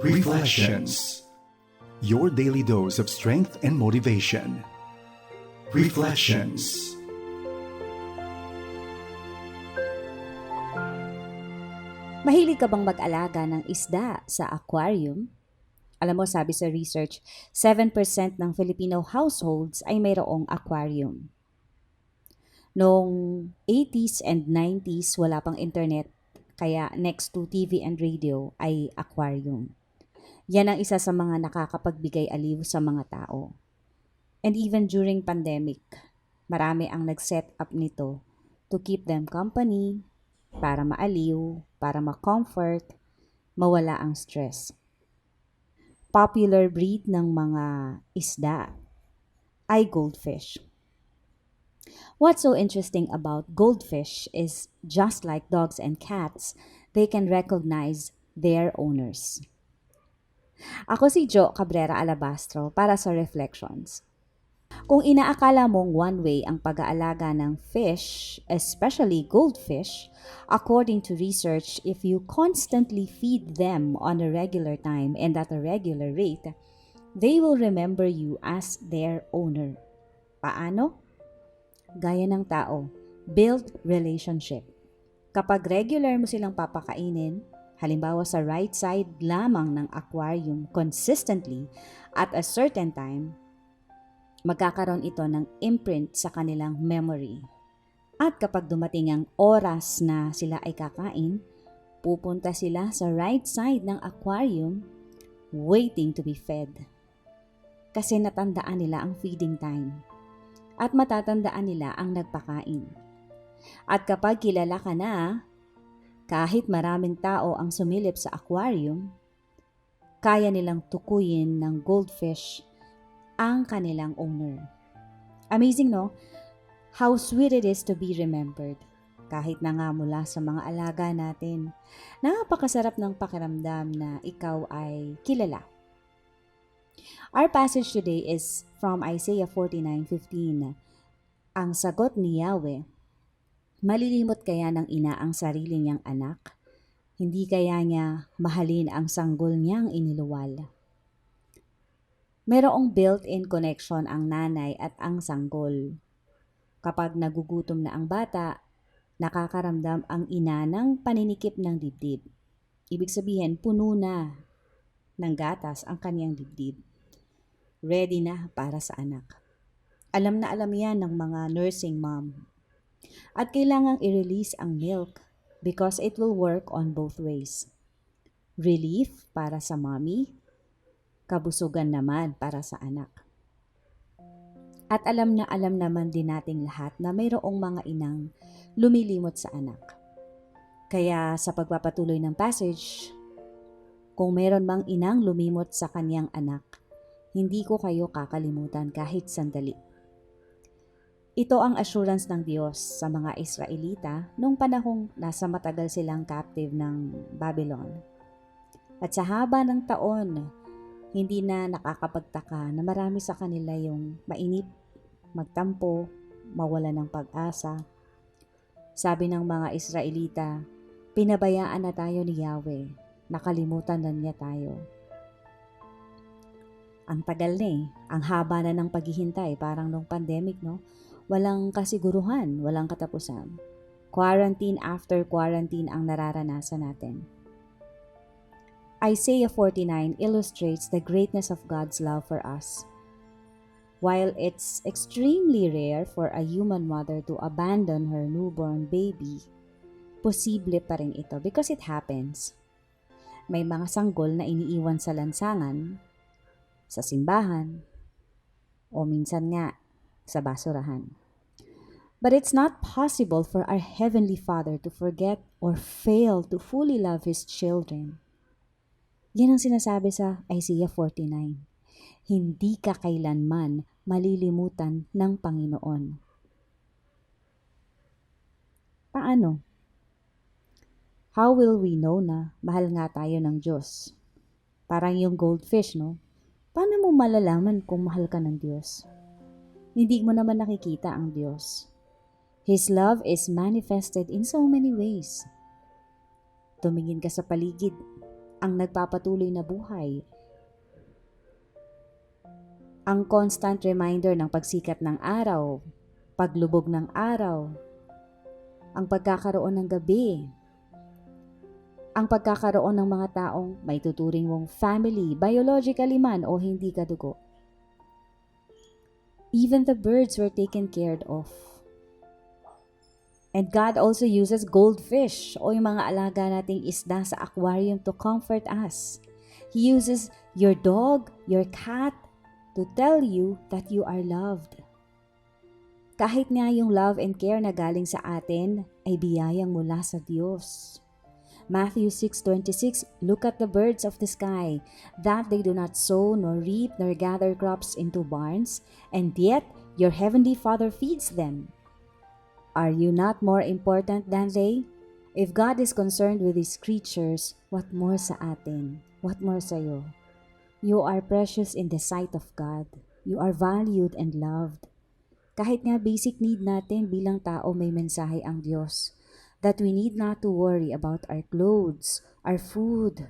Reflections Your daily dose of strength and motivation. Reflections Mahilig ka bang mag-alaga ng isda sa aquarium? Alam mo, sabi sa research, 7% ng Filipino households ay mayroong aquarium. Noong 80s and 90s, wala pang internet, kaya next to TV and radio ay aquarium. Yan ang isa sa mga nakakapagbigay aliw sa mga tao. And even during pandemic, marami ang nag-set up nito to keep them company, para maaliw, para ma-comfort, mawala ang stress. Popular breed ng mga isda ay goldfish. What's so interesting about goldfish is just like dogs and cats, they can recognize their owners. Ako si Jo Cabrera Alabastro para sa Reflections. Kung inaakala mong one way ang pag-aalaga ng fish, especially goldfish, according to research, if you constantly feed them on a regular time and at a regular rate, they will remember you as their owner. Paano? Gaya ng tao, build relationship. Kapag regular mo silang papakainin, halimbawa sa right side lamang ng aquarium consistently at a certain time, magkakaroon ito ng imprint sa kanilang memory. At kapag dumating ang oras na sila ay kakain, pupunta sila sa right side ng aquarium waiting to be fed. Kasi natandaan nila ang feeding time. At matatandaan nila ang nagpakain. At kapag kilala ka na, kahit maraming tao ang sumilip sa aquarium, kaya nilang tukuyin ng goldfish ang kanilang owner. Amazing, no? How sweet it is to be remembered. Kahit na nga mula sa mga alaga natin, napakasarap ng pakiramdam na ikaw ay kilala. Our passage today is from Isaiah 49:15. Ang sagot ni Yahweh, Malilimot kaya ng ina ang sarili niyang anak? Hindi kaya niya mahalin ang sanggol niyang iniluwal? Merong built-in connection ang nanay at ang sanggol. Kapag nagugutom na ang bata, nakakaramdam ang ina ng paninikip ng dibdib. Ibig sabihin, puno na ng gatas ang kanyang dibdib. Ready na para sa anak. Alam na alam yan ng mga nursing mom at kailangang i-release ang milk because it will work on both ways. Relief para sa mommy, kabusugan naman para sa anak. At alam na alam naman din nating lahat na mayroong mga inang lumilimot sa anak. Kaya sa pagpapatuloy ng passage, kung meron mang inang lumimot sa kanyang anak, hindi ko kayo kakalimutan kahit sandali. Ito ang assurance ng Diyos sa mga Israelita nung panahong nasa matagal silang captive ng Babylon. At sa haba ng taon, hindi na nakakapagtaka na marami sa kanila yung mainip, magtampo, mawala ng pag-asa. Sabi ng mga Israelita, pinabayaan na tayo ni Yahweh, nakalimutan na niya tayo. Ang tagal na eh, ang haba na ng paghihintay, parang nung pandemic, no? Walang kasiguruhan, walang katapusan. Quarantine after quarantine ang nararanasan natin. Isaiah 49 illustrates the greatness of God's love for us. While it's extremely rare for a human mother to abandon her newborn baby, posible pa rin ito because it happens. May mga sanggol na iniiwan sa lansangan, sa simbahan, o minsan nga sa basurahan. But it's not possible for our Heavenly Father to forget or fail to fully love His children. Yan ang sinasabi sa Isaiah 49. Hindi ka kailanman malilimutan ng Panginoon. Paano? How will we know na mahal nga tayo ng Diyos? Parang yung goldfish, no? Paano mo malalaman kung mahal ka ng Diyos? Hindi mo naman nakikita ang Diyos. His love is manifested in so many ways. Tumingin ka sa paligid, ang nagpapatuloy na buhay. Ang constant reminder ng pagsikat ng araw, paglubog ng araw, ang pagkakaroon ng gabi, ang pagkakaroon ng mga taong may tuturing mong family, biologically man o hindi kadugo. Even the birds were taken care of. And God also uses goldfish o yung mga alaga nating isda sa aquarium to comfort us. He uses your dog, your cat, to tell you that you are loved. Kahit nga yung love and care na galing sa atin ay biyayang mula sa Diyos. Matthew 6:26 Look at the birds of the sky that they do not sow nor reap nor gather crops into barns and yet your heavenly Father feeds them. Are you not more important than they? If God is concerned with His creatures, what more sa atin? What more sa iyo? You are precious in the sight of God. You are valued and loved. Kahit nga basic need natin bilang tao may mensahe ang Diyos that we need not to worry about our clothes, our food.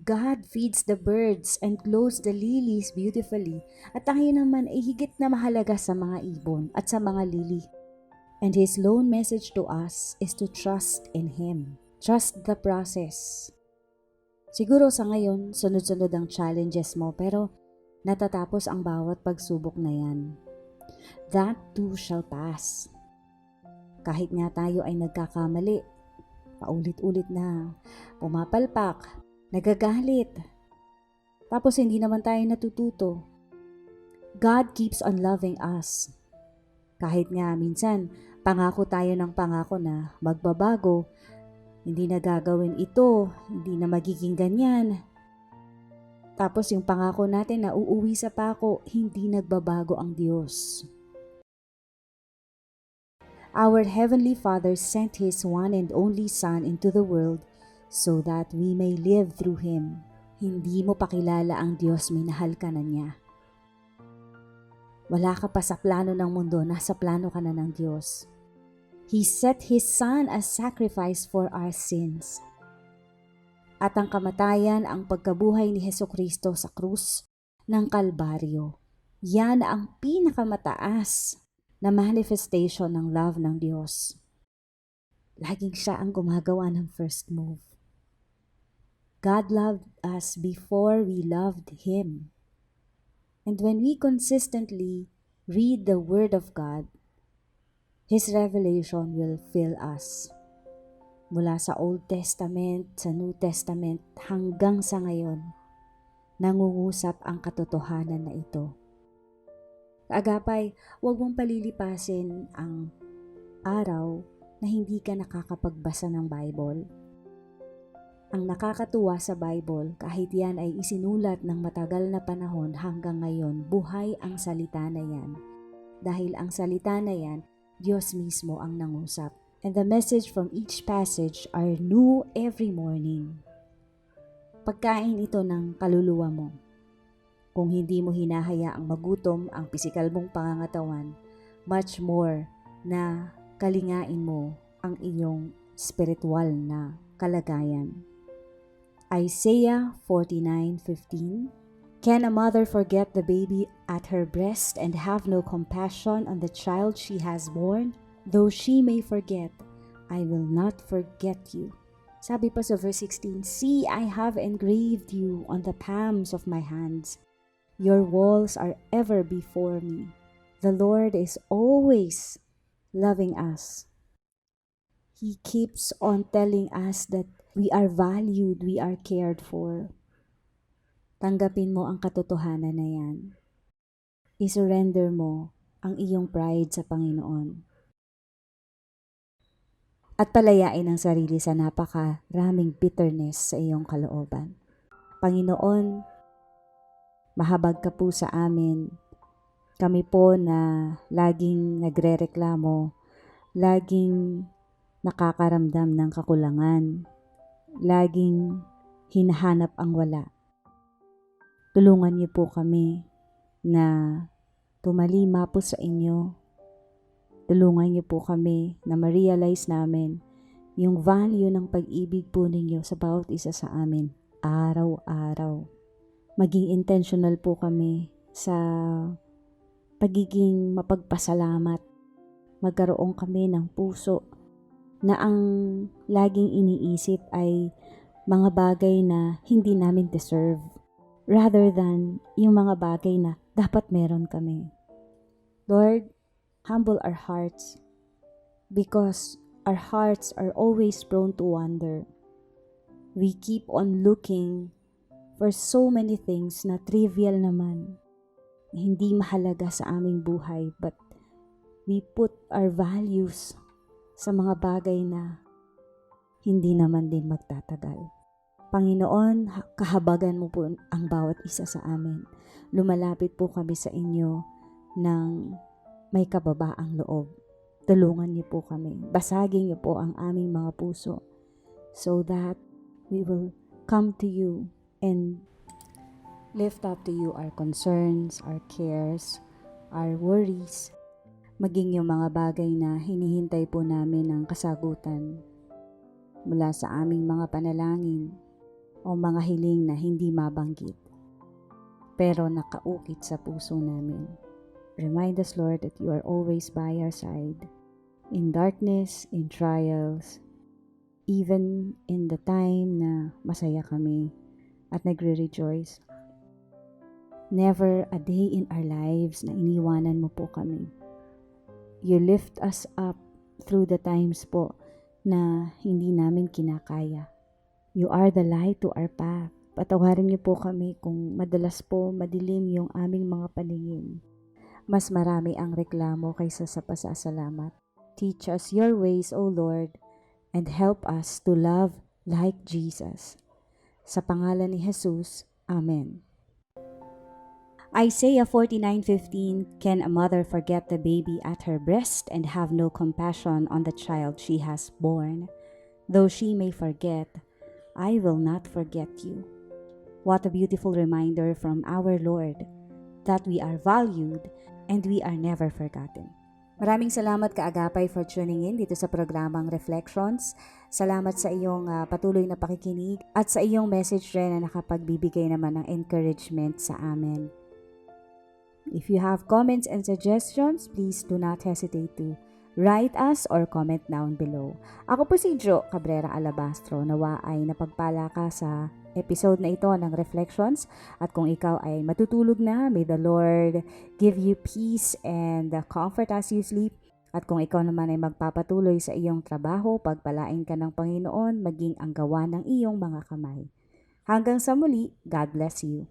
God feeds the birds and clothes the lilies beautifully at tayo naman ay higit na mahalaga sa mga ibon at sa mga lili. And His lone message to us is to trust in Him. Trust the process. Siguro sa ngayon, sunod-sunod ang challenges mo pero natatapos ang bawat pagsubok na yan. That too shall pass. Kahit nga tayo ay nagkakamali, paulit-ulit na, pumapalpak, nagagalit, tapos hindi naman tayo natututo. God keeps on loving us. Kahit nga minsan, pangako tayo ng pangako na magbabago, hindi na gagawin ito, hindi na magiging ganyan. Tapos yung pangako natin na uuwi sa pako, hindi nagbabago ang Diyos. Our Heavenly Father sent His one and only Son into the world so that we may live through Him. Hindi mo pakilala ang Diyos, minahal ka na niya. Wala ka pa sa plano ng mundo, nasa plano ka na ng Diyos. He set His Son as sacrifice for our sins. At ang kamatayan ang pagkabuhay ni Heso Kristo sa krus ng Kalbaryo. Yan ang pinakamataas na manifestation ng love ng Diyos. Laging siya ang gumagawa ng first move. God loved us before we loved Him. And when we consistently read the Word of God, His revelation will fill us. Mula sa Old Testament, sa New Testament, hanggang sa ngayon, nangungusap ang katotohanan na ito. Kaagapay, huwag mong palilipasin ang araw na hindi ka nakakapagbasa ng Bible. Ang nakakatuwa sa Bible, kahit yan ay isinulat ng matagal na panahon hanggang ngayon, buhay ang salita na yan. Dahil ang salita na yan, Diyos mismo ang nangusap. And the message from each passage are new every morning. Pagkain ito ng kaluluwa mo. Kung hindi mo hinahayaang magutom ang pisikal mong pangangatawan, much more na kalingain mo ang iyong spiritual na kalagayan. Isaiah 49:15 Can a mother forget the baby at her breast and have no compassion on the child she has born? Though she may forget, I will not forget you. Sabi pa sa verse 16, See, I have engraved you on the palms of my hands. Your walls are ever before me. The Lord is always loving us. He keeps on telling us that we are valued, we are cared for. Tanggapin mo ang katotohanan na yan. I-surrender mo ang iyong pride sa Panginoon. At palayain ang sarili sa napakaraming bitterness sa iyong kalooban. Panginoon, mahabag ka po sa amin. Kami po na laging nagrereklamo, laging nakakaramdam ng kakulangan, laging hinahanap ang wala. Tulungan niyo po kami na tumalima po sa inyo. Tulungan niyo po kami na ma-realize namin yung value ng pag-ibig po ninyo sa bawat isa sa amin. araw-araw. Maging intentional po kami sa pagiging mapagpasalamat. Magkaroon kami ng puso na ang laging iniisip ay mga bagay na hindi namin deserve rather than yung mga bagay na dapat meron kami. Lord, humble our hearts because our hearts are always prone to wander. We keep on looking for so many things na trivial naman, na hindi mahalaga sa aming buhay, but we put our values sa mga bagay na hindi naman din magtatagal. Panginoon, ha- kahabagan mo po ang bawat isa sa amin. Lumalapit po kami sa inyo ng may kababaang loob. Tulungan niyo po kami. Basagin niyo po ang aming mga puso so that we will come to you and lift up to you our concerns, our cares, our worries, maging yung mga bagay na hinihintay po namin ng kasagutan mula sa aming mga panalangin o mga hiling na hindi mabanggit pero nakaukit sa puso namin. Remind us, Lord, that you are always by our side in darkness, in trials, even in the time na masaya kami at nagre-rejoice. Never a day in our lives na iniwanan mo po kami. You lift us up through the times po na hindi namin kinakaya. You are the light to our path. Patawarin niyo po kami kung madalas po madilim yung aming mga paningin. Mas marami ang reklamo kaysa sa pasasalamat. Teach us your ways, O Lord, and help us to love like Jesus. Sa pangalan ni Jesus, Amen. Isaiah 49:15 Can a mother forget the baby at her breast and have no compassion on the child she has born? Though she may forget, I will not forget you. What a beautiful reminder from our Lord that we are valued and we are never forgotten. Maraming salamat kaagapay for tuning in dito sa programang Reflections. Salamat sa iyong ah, patuloy na pakikinig at sa iyong message rin na nakapagbibigay naman ng encouragement sa amin. If you have comments and suggestions, please do not hesitate to write us or comment down below. Ako po si Jo Cabrera Alabastro. Nawa ay napagpala ka sa episode na ito ng Reflections. At kung ikaw ay matutulog na, may the Lord give you peace and comfort as you sleep. At kung ikaw naman ay magpapatuloy sa iyong trabaho, pagpalain ka ng Panginoon, maging ang gawa ng iyong mga kamay. Hanggang sa muli, God bless you.